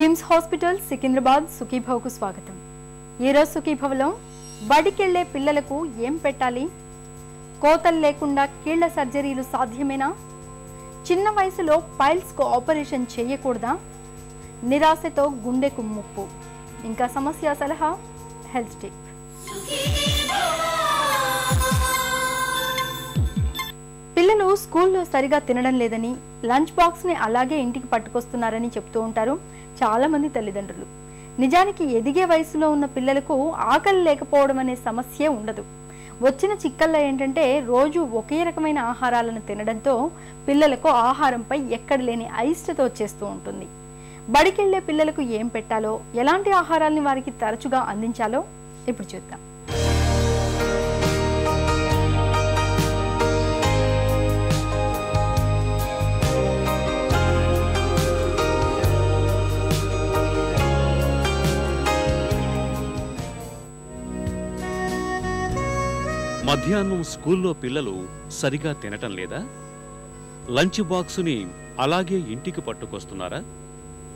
KIMS hospital Secunderabad సుఖీభవకు స్వాగతం. ఈరోజు సుఖీభవలో బడికెళ్ళే పిల్లలకు ఏం పెట్టాలి? కోతలు లేకుండా కీళ్ళ సర్జరీలు సాధ్యమేనా? చిన్న వయసులో పైల్స్కు ఆపరేషన్ చేయకూడదా? నిరాశతో గుండెకు ముప్పు. ఇంకా సమస్య సలహా హెల్త్ టిప్. పిల్లలు స్కూల్లో సరిగా తినడం లేదని లంచ్ బాక్స్ని అలాగే ఇంటికి పట్టుకొస్తున్నారని చెప్తూ ఉంటారు చాలా మంది తల్లిదండ్రులు. నిజానికి ఎదిగే వయసులో ఉన్న పిల్లలకు ఆకలి లేకపోవడం అనే సమస్య ఉండదు. వచ్చిన చిక్కల్లో ఏంటంటే రోజు ఒకే రకమైన ఆహారాలను తినడంతో పిల్లలకు ఆహారంపై ఎక్కడ లేని అయిష్టత వచ్చేస్తూ ఉంటుంది. బడికెళ్ళే పిల్లలకు ఏం పెట్టాలో ఎలాంటి ఆహారాలని వారికి తరచుగా అందించాలో ఇప్పుడు చూద్దాం. మధ్యాహ్నం స్కూల్లో పిల్లలు సరిగా తినటం లేదా? లంచ్ బాక్సుని అలాగే ఇంటికి పట్టుకొస్తున్నారా?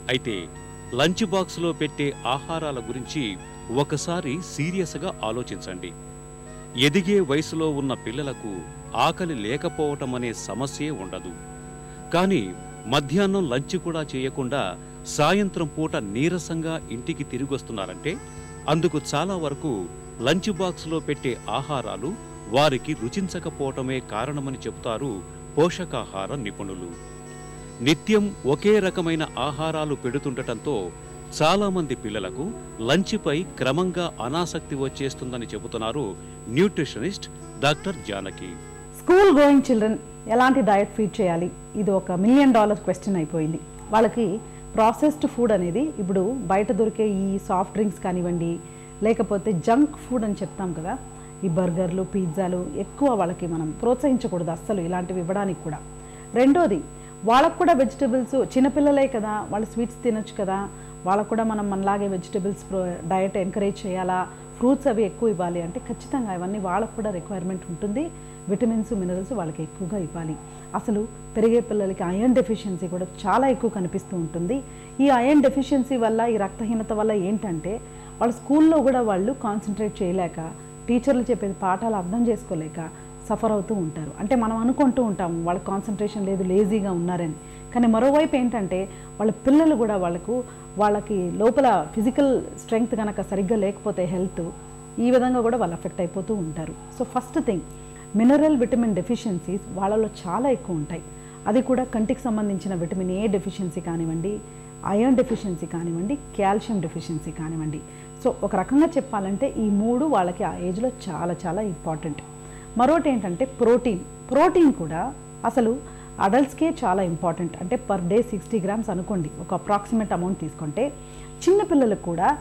అయితే లంచ్ బాక్సులో పెట్టే ఆహారాల గురించి ఒకసారి సీరియస్గా ఆలోచించండి. ఎదిగే వయసులో ఉన్న పిల్లలకు ఆకలి లేకపోవటం అనే సమస్యే ఉండదు. కానీ మధ్యాహ్నం లంచ్ కూడా చేయకుండా సాయంత్రం పూట నీరసంగా ఇంటికి తిరిగొస్తున్నారంటే అందుకు చాలా వరకు లంచ్ బాక్స్లో పెట్టే ఆహారాలు వారికి రుచించకపోవటమే కారణమని చెబుతారు పోషకాహార నిపుణులు. నిత్యం ఒకే రకమైన ఆహారాలు పెడుతుండటంతో చాలామంది పిల్లలకు లంచ్పై క్రమంగా అనాసక్తి వచ్చేస్తుందని చెబుతున్నారు nutritionist doctor Janaki. School going children ఎలాంటి డయట్ ఫీడ్ చేయాలి? ఇది ఒక మిలియన్ డాలర్ క్వశ్చన్ అయిపోయింది. వాళ్ళకి ప్రాసెస్డ్ ఫుడ్ అనేది ఇప్పుడు బయట దొరికే ఈ సాఫ్ట్ డ్రింక్స్ కానివ్వండి లేకపోతే జంక్ ఫుడ్ అని చెప్తాం కదా ఈ బర్గర్లు పిజ్జాలు ఎక్కువ వాళ్ళకి మనం ప్రోత్సహించకూడదు అస్సలు ఇలాంటివి ఇవ్వడానికి కూడా. రెండోది వాళ్ళకు కూడా వెజిటబుల్స్ చిన్నపిల్లలే కదా వాళ్ళు స్వీట్స్ తినొచ్చు కదా వాళ్ళకు కూడా మనం మనలాగే వెజిటబుల్స్ డయట్ ఎంకరేజ్ చేయాలా ఫ్రూట్స్ అవి ఎక్కువ ఇవ్వాలి అంటే ఖచ్చితంగా ఇవన్నీ వాళ్ళకు కూడా రిక్వైర్మెంట్ ఉంటుంది విటమిన్స్ మినరల్స్ వాళ్ళకి ఎక్కువగా ఇవ్వాలి. అసలు పెరిగే పిల్లలకి అయన్ డెఫిషియన్సీ కూడా చాలా ఎక్కువ కనిపిస్తూ ఉంటుంది. ఈ అయన్ డెఫిషియన్సీ వల్ల ఈ రక్తహీనత వల్ల ఏంటంటే వాళ్ళ స్కూల్లో కూడా వాళ్ళు కాన్సన్ట్రేట్ చేయలేక టీచర్లు చెప్పేది పాఠాలు అర్థం చేసుకోలేక సఫర్ అవుతూ ఉంటారు. అంటే మనం అనుకుంటూ ఉంటాము వాళ్ళ కాన్సన్ట్రేషన్ లేదు లేజీగా ఉన్నారని. కానీ మరోవైపు ఏంటంటే వాళ్ళ పిల్లలు కూడా వాళ్ళకు వాళ్ళకి లోపల ఫిజికల్ స్ట్రెంగ్త్ కనుక సరిగ్గా లేకపోతే హెల్త్ ఈ విధంగా కూడా వాళ్ళు అఫెక్ట్ అయిపోతూ ఉంటారు. So first thing mineral vitamin deficiencies వాళ్ళలో చాలా ఎక్కువ ఉంటాయి. అది కూడా కంటికి సంబంధించిన విటమిన్ ఏ డెఫిషియన్సీ కానివ్వండి ఐరన్ డెఫిషియన్సీ కానివ్వండి కాల్షియం డెఫిషియన్సీ కానివ్వండి. సో ఒక రకంగా చెప్పాలంటే ఈ మూడు వాళ్ళకి ఆ ఏజ్లో చాలా చాలా ఇంపార్టెంట్. మరోటి ఏంటంటే ప్రోటీన్. ప్రోటీన్ కూడా అసలు అడల్ట్స్కే చాలా ఇంపార్టెంట్. అంటే పర్ డే సిక్స్టీ గ్రామ్స్ అనుకోండి ఒక అప్రాక్సిమేట్ అమౌంట్ తీసుకుంటే చిన్నపిల్లలకు కూడా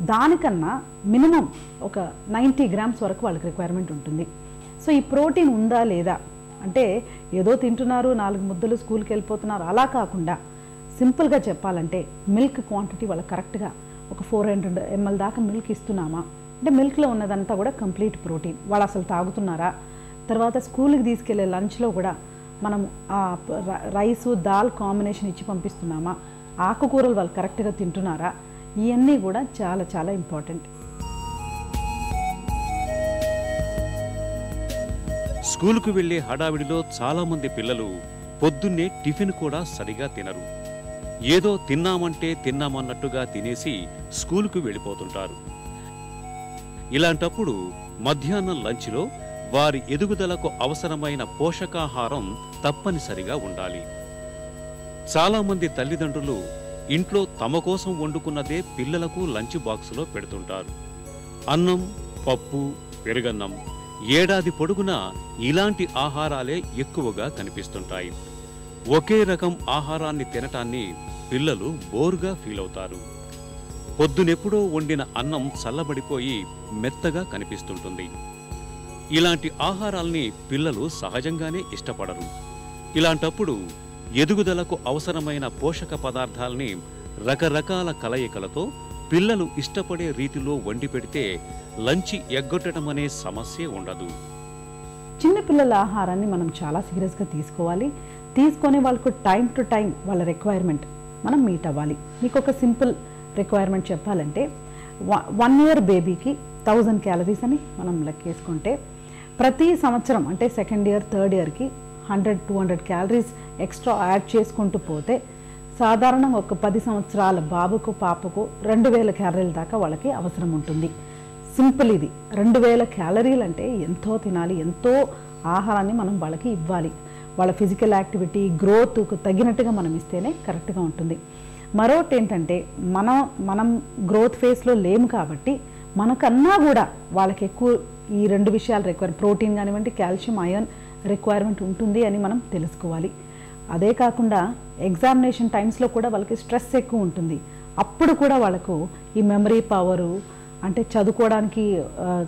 దానికన్నా మినిమం ఒక నైంటీ గ్రామ్స్ వరకు వాళ్ళకి రిక్వైర్మెంట్ ఉంటుంది. సో ఈ ప్రోటీన్ ఉందా లేదా? అంటే ఏదో తింటున్నారు నాలుగు ముద్దలు స్కూల్కి వెళ్ళిపోతున్నారు అలా కాకుండా సింపుల్గా చెప్పాలంటే మిల్క్ క్వాంటిటీ వాళ్ళకి కరెక్ట్గా ఒక ఫోర్ హండ్రెడ్ ఎంఎల్ దాకా మిల్క్ ఇస్తున్నామా? అంటే మిల్క్లో ఉన్నదంతా కూడా కంప్లీట్ ప్రోటీన్ వాళ్ళు అసలు తాగుతున్నారా? తర్వాత స్కూల్కి తీసుకెళ్ళే లంచ్లో కూడా మనం ఆ దాల్ కాంబినేషన్ ఇచ్చి పంపిస్తున్నామా? ఆకుకూరలు వాళ్ళు కరెక్ట్గా తింటున్నారా? ఇవన్నీ కూడా చాలా చాలా ఇంపార్టెంట్ స్కూలుకు వెళ్ళే హడావిడిలో చాలామంది పిల్లలు పొద్దున్నే టిఫిన్ కూడా సరిగా తినరు. ఏదో తిన్నామంటే తిన్నామన్నట్టుగా తినేసి స్కూలుకు వెళ్ళిపోతుంటారు. ఇలాంటప్పుడు మధ్యాహ్నం లంచ్లో వారి ఎదుగుదలకు అవసరమైన పోషకాహారం తప్పనిసరిగా ఉండాలి. చాలా మంది తల్లిదండ్రులు ఇంట్లో తమ కోసం వండుకున్నదే పిల్లలకు లంచ్ బాక్సులో పెడుతుంటారు. అన్నం పప్పు పెరుగన్నం ఏడాది పొడుగునా ఇలాంటి ఆహారాలే ఎక్కువగా కనిపిస్తుంటాయి. ఒకే రకం ఆహారాన్ని తినటాన్ని పిల్లలు బోరుగా ఫీల్ అవుతారు. పొద్దునెప్పుడో వండిన అన్నం చల్లబడిపోయి మెత్తగా కనిపిస్తుంటుంది. ఇలాంటి ఆహారాల్ని పిల్లలు సహజంగానే ఇష్టపడరు. ఇలాంటప్పుడు ఎదుగుదలకు అవసరమైన పోషక పదార్థాల్ని రకరకాల కలయికలతో పిల్లలు ఇష్టపడే రీతిలో వండి పెడితే లంచి ఎగ్గొట్టడం అనే సమస్య ఉండదు. చిన్నపిల్లల ఆహారాన్ని మనం చాలా సీరియస్గా తీసుకోవాలి. తీసుకొని వాళ్ళకు టైం టు టైం వాళ్ళ రిక్వైర్మెంట్ మనం మీట్ అవ్వాలి. మీకు ఒక సింపుల్ రిక్వైర్మెంట్ చెప్పాలంటే వన్ ఇయర్ బేబీకి థౌజండ్ క్యాలరీస్ అని మనం లెక్కేసుకుంటే ప్రతి సంవత్సరం అంటే సెకండ్ ఇయర్ థర్డ్ ఇయర్కి hundred two hundred calories extra add చేసుకుంటూ పోతే సాధారణంగా ఒక పది సంవత్సరాల బాబుకు పాపకు రెండు వేల క్యాలరీల దాకా వాళ్ళకి అవసరం ఉంటుంది. సింపుల్ ఇది. రెండు వేల క్యాలరీలు అంటే ఎంతో తినాలి ఎంతో ఆహారాన్ని మనం వాళ్ళకి ఇవ్వాలి. వాళ్ళ ఫిజికల్ యాక్టివిటీ గ్రోత్కు తగినట్టుగా మనం ఇస్తేనే కరెక్ట్గా ఉంటుంది. మరొకటి ఏంటంటే మనం మనం గ్రోత్ ఫేస్లో లేము కాబట్టి మనకన్నా కూడా వాళ్ళకి ఎక్కువ ఈ రెండు విషయాలు రిక్వైర్ ప్రోటీన్ కానివ్వండి కాల్షియం ఐరన్ రిక్వైర్మెంట్ ఉంటుంది అని మనం తెలుసుకోవాలి. అదే కాకుండా ఎగ్జామినేషన్ టైమ్స్లో కూడా వాళ్ళకి స్ట్రెస్ ఎక్కువ ఉంటుంది. అప్పుడు కూడా వాళ్ళకు ఈ మెమరీ పవరు అంటే చదువుకోవడానికి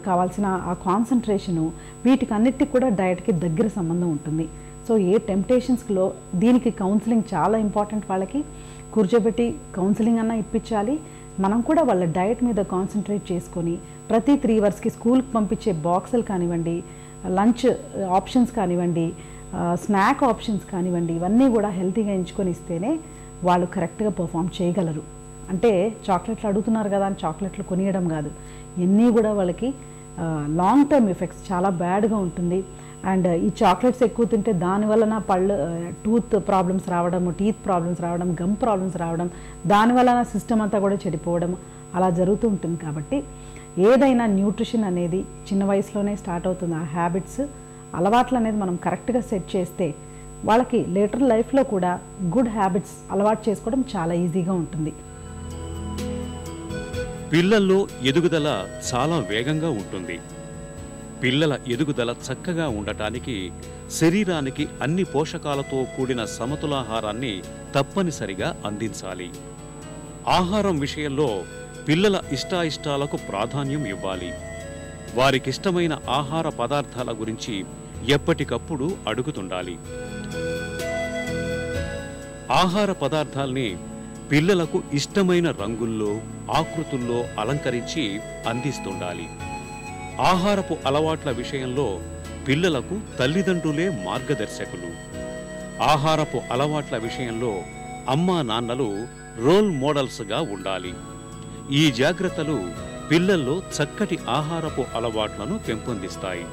కావాల్సిన ఆ కాన్సన్ట్రేషను వీటికన్నిటికి కూడా డయట్కి దగ్గర సంబంధం ఉంటుంది. సో ఏ టెంప్టేషన్స్లో దీనికి కౌన్సిలింగ్ చాలా ఇంపార్టెంట్ వాళ్ళకి. కూర్చోబెట్టి కౌన్సిలింగ్ అన్నా ఇప్పించాలి. మనం కూడా వాళ్ళ డయట్ మీద కాన్సన్ట్రేట్ చేసుకొని ప్రతి త్రీ అవర్స్కి స్కూల్కి పంపించే బాక్సులు కానివ్వండి లంచ్ ఆప్షన్స్ కానివ్వండి స్నాక్ ఆప్షన్స్ కానివ్వండి ఇవన్నీ కూడా హెల్తీగా ఎంచుకొని ఇస్తేనే వాళ్ళు కరెక్ట్గా పర్ఫామ్ చేయగలరు. అంటే చాక్లెట్లు అడుగుతున్నారు కదా అని చాక్లెట్లు కొనియడం కాదు. ఇవన్నీ కూడా వాళ్ళకి లాంగ్ టర్మ్ ఎఫెక్ట్స్ చాలా బ్యాడ్గా ఉంటుంది. అండ్ ఈ చాక్లెట్స్ ఎక్కువ తింటే దాని వలన పళ్ళు టూత్ ప్రాబ్లమ్స్ రావడం టీత్ ప్రాబ్లమ్స్ రావడం గమ్ ప్రాబ్లమ్స్ రావడం దాని వలన సిస్టమ్ అంతా కూడా చెడిపోవడం అలా జరుగుతూ ఉంటుంది కాబట్టి ఏదైనా న్యూట్రిషన్ అనేది చిన్న వయసులోనే స్టార్ట్ అవుతుంది. ఆ హ్యాబిట్స్ అలవాట్లు అనేది మనం కరెక్ట్గా సెట్ చేస్తే వాళ్ళకి లేటర్ లైఫ్లో కూడా గుడ్ హ్యాబిట్స్ అలవాటు చేసుకోవడం చాలా ఈజీగా ఉంటుంది. పిల్లల్లో ఎదుగుదల చాలా వేగంగా ఉంటుంది. పిల్లల ఎదుగుదల చక్కగా ఉండటానికి శరీరానికి అన్ని పోషకాలతో కూడిన సమతులాహారాన్ని తప్పనిసరిగా అందించాలి. ఆహారం విషయంలో పిల్లల ఇష్టాయిష్టాలకు ప్రాధాన్యం ఇవ్వాలి. వారికిష్టమైన ఆహార పదార్థాల గురించి ఎప్పటికప్పుడు అడుగుతుండాలి. ఆహార పదార్థాల్ని పిల్లలకు ఇష్టమైన రంగుల్లో ఆకృతుల్లో అలంకరించి అందిస్తుండాలి. ఆహారపు అలవాట్ల విషయంలో పిల్లలకు తల్లిదండ్రులే మార్గదర్శకులు. ఆహారపు అలవాట్ల విషయంలో అమ్మా నాన్నలు రోల్ మోడల్స్గా ఉండాలి. ఈ జాగ్రత్తలు పిల్లల్లో చక్కటి ఆహారపు అలవాట్లను పెంపొందిస్తాయి.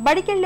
బడికెళ్ళే